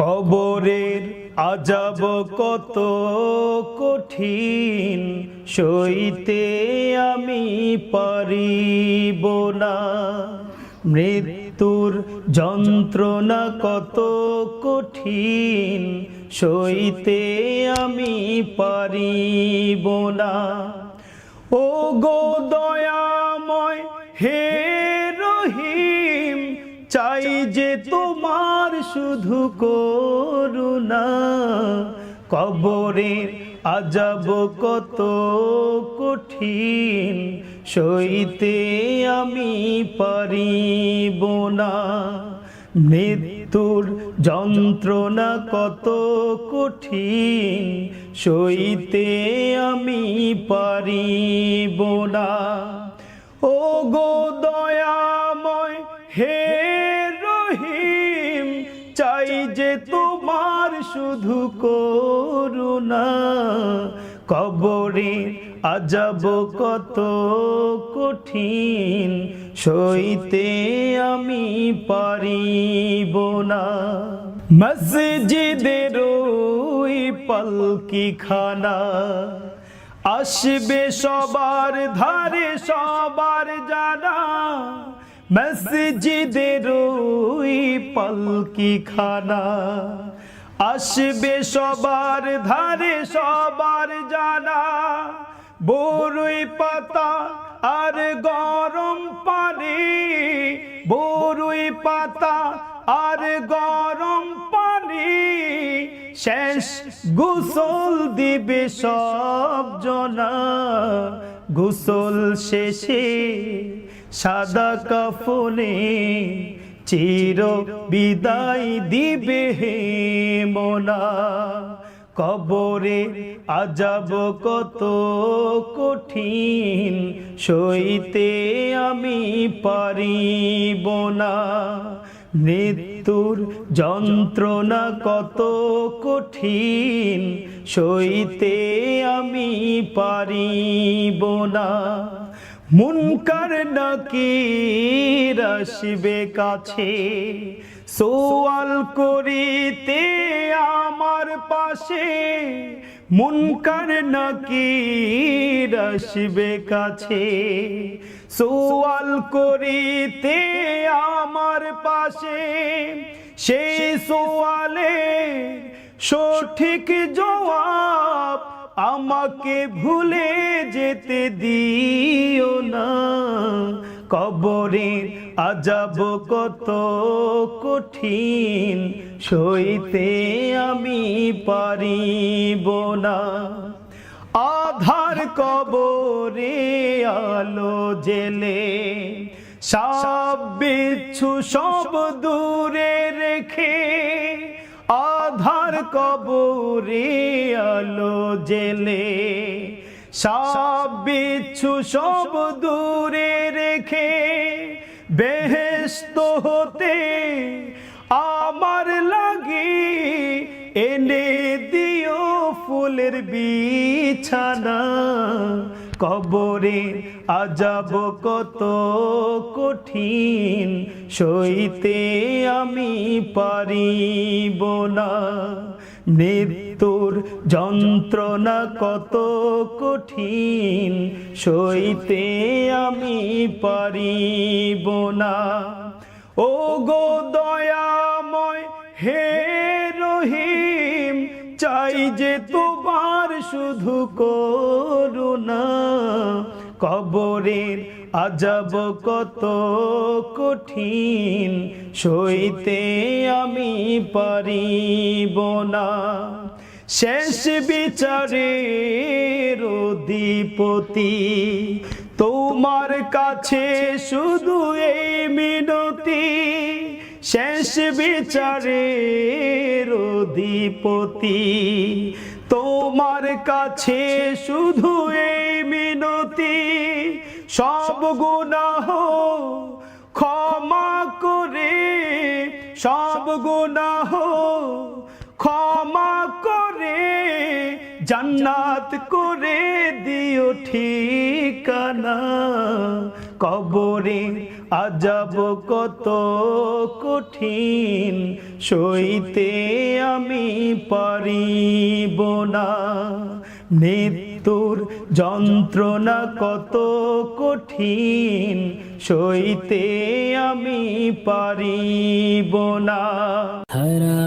কবরের আজাব কত কঠিন, সইতে আমি পারিব না। মৃত্যুর যন্ত্রণা কত কঠিন, সইতে আমি পারিব না। ও গো দয়াময়, হে যে তোমার শুধু করুণা, কবরের আজাব কত কঠিন, সইতে আমি পারিব না। মৃত্যুর যন্ত্রণা কত কঠিন, সইতে আমি পারিব না। ও গো চাই যে তোমার শুধু করুণা। কবরে আজাব কত কঠিন, সইতে আমি পারিব না। মসজিদের পালকি খানা আসবে সবার ধারে, সবার জানা। মসজিদের ওই পালকি খানা আসবে সবার ধারে, সবার জানা। বড়ই পাতা আর গরম পানি বড়ই পাতা আর গরম পানি। শেষ গোসল দিবে সব জনা, গোসল শেষে সাদা কাফনে চির বিদায় দিবে হে মোনা কবরে আজাব কত কঠিন, সইতে আমি পারিব না। মৃত্যুর যন্ত্রণা কত কঠিন, সইতে আমি পারিব না। মুনকার নাকির আসবে কাছে, সোয়াল করিতে আমার পাশে, মুনকার নাকির আসবে কাছে, সোয়াল করিতে আমার পাশে, সেই সোয়ালে সঠিক জবাব আমাকে ভুলে যেতে দিও না। কবরের আজাব কত কঠিন, সইতে আমি পারিব না। আধার কবরে আলো জেলে, সব বিচ্ছু সব দূরে রেখে, আধার কবরে আলো জেলে, সব বিচ্ছু সব দূরে রেখে বেহেস্ত হতে আমার লাগে এনে দিও ফুলের বিছানা। কবরে আজাব কত কঠিন, সইতে আমি পারিব না। মৃত্যুর যন্ত্রণা কত কঠিন, সইতে আমি পারিব না। ও গো দয়াময় হে রহিম, চাই যে তোমার শুধু করুণা। কবরের আজাব কত কঠিন, সইতে আমি পারিব না। শেষ বিচারের অধিপতি, তোমার কাছে শুধু এই মিনতি। শেষ বিচারের অধিপতি, তোমার কাছে শুধু এই মিনতি, সব গুনাহ ক্ষমা করে, সব গুনাহ ক্ষমা করে, জান্নাত করে দিও ঠিকানা। কবরে আজাব কত কঠিন, সইতে আমি পারিব না। মৃত্যুর যন্ত্রণা কত কঠিন সইতে আমি পারিব না। হারা